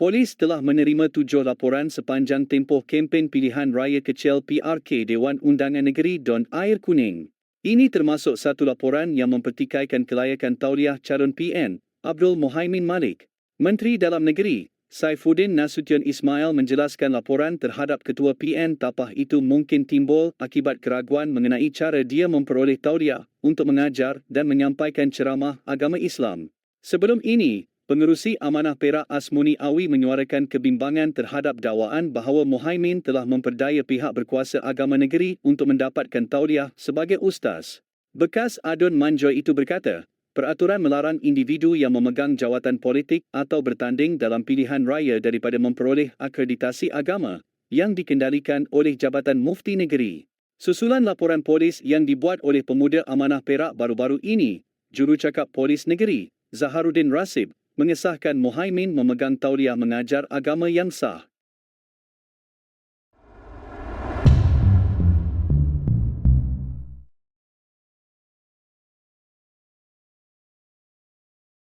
Polis telah menerima tujuh laporan sepanjang tempoh kempen pilihan raya kecil PRK Dewan Undangan Negeri Don Air Kuning. Ini termasuk satu laporan yang mempertikaikan kelayakan tauliah calon PN, Abdul Mohaimin Malik. Menteri Dalam Negeri, Saifuddin Nasution Ismail menjelaskan laporan terhadap Ketua PN Tapah itu mungkin timbul akibat keraguan mengenai cara dia memperoleh tauliah untuk mengajar dan menyampaikan ceramah agama Islam. Sebelum ini, Pengerusi Amanah Perak Asmuni Awi menyuarakan kebimbangan terhadap dakwaan bahawa Mohaimin telah memperdaya pihak berkuasa agama negeri untuk mendapatkan tauliah sebagai ustaz. Bekas Adun Manjoy itu berkata, peraturan melarang individu yang memegang jawatan politik atau bertanding dalam pilihan raya daripada memperoleh akreditasi agama yang dikendalikan oleh Jabatan Mufti Negeri. Susulan laporan polis yang dibuat oleh pemuda Amanah Perak baru-baru ini, Jurucakap Polis Negeri, Zaharuddin Rasib, mengesahkan Mohaimin memegang tauliah mengajar agama yang sah.